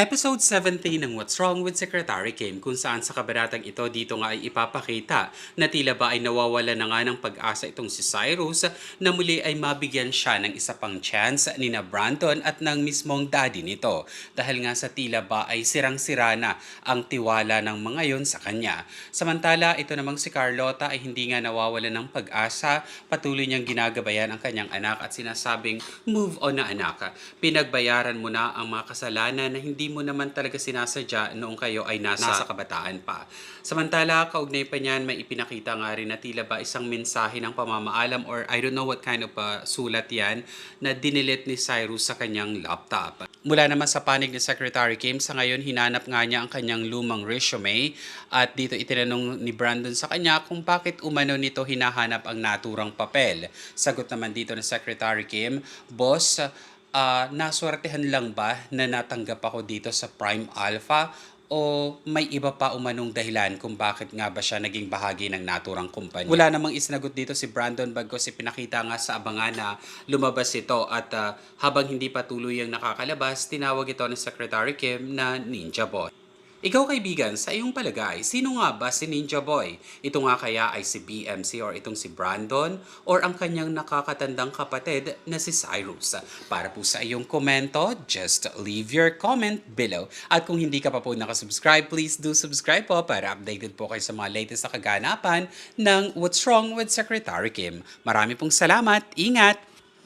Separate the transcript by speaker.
Speaker 1: Episode 17 ng What's Wrong with Secretary Kim kung saan sa kabanatang ito dito nga ay ipapakita na tila ba ay nawawala na nga ng pag-asa itong si Cyrus na muli ay mabigyan siya ng isa pang chance ni na Brandon at ng mismong daddy nito. Dahil nga sa tila ba ay sirang-sira na ang tiwala ng mga yon sa kanya. Samantala ito namang si Carlota ay hindi nga nawawala ng pag-asa. Patuloy niyang ginagabayan ang kanyang anak at sinasabing move on na anak. Pinagbayaran mo na ang mga kasalanan na hindi mo naman talaga sinasadya noong kayo ay nasa, nasa kabataan pa. Samantala, kaugnay pa niyan, may ipinakita nga rin na tila ba isang mensahe ng pamamaalam or I don't know what kind of uh, sulat yan na dinilit ni Cyrus sa kanyang laptop. Mula naman sa panig ni Secretary Kim, sa ngayon hinanap nga niya ang kanyang lumang resume at dito itinanong ni Brandon sa kanya kung bakit umano nito hinahanap ang naturang papel. Sagot naman dito ni Secretary Kim, Boss, ah naswertehan lang ba na natanggap ako dito sa Prime Alpha o may iba pa umanong dahilan kung bakit nga ba siya naging bahagi ng naturang kumpanya. Wala namang isinagot dito si Brandon bagos ipinakita nga sa abangan na lumabas ito at ah, habang hindi pa tuloy ang nakakalabas, tinawag ito ni Secretary Kim na Ninja Boy. Ikaw kaibigan, sa iyong palagay, sino nga ba si Ninja Boy? Ito nga kaya ay si BMC or itong si Brandon or ang kanyang nakakatandang kapatid na si Cyrus? Para po sa iyong komento, just leave your comment below. At kung hindi ka pa po nakasubscribe, please do subscribe po para updated po kayo sa mga latest na kaganapan ng What's Wrong with Secretary Kim. Marami pong salamat, ingat!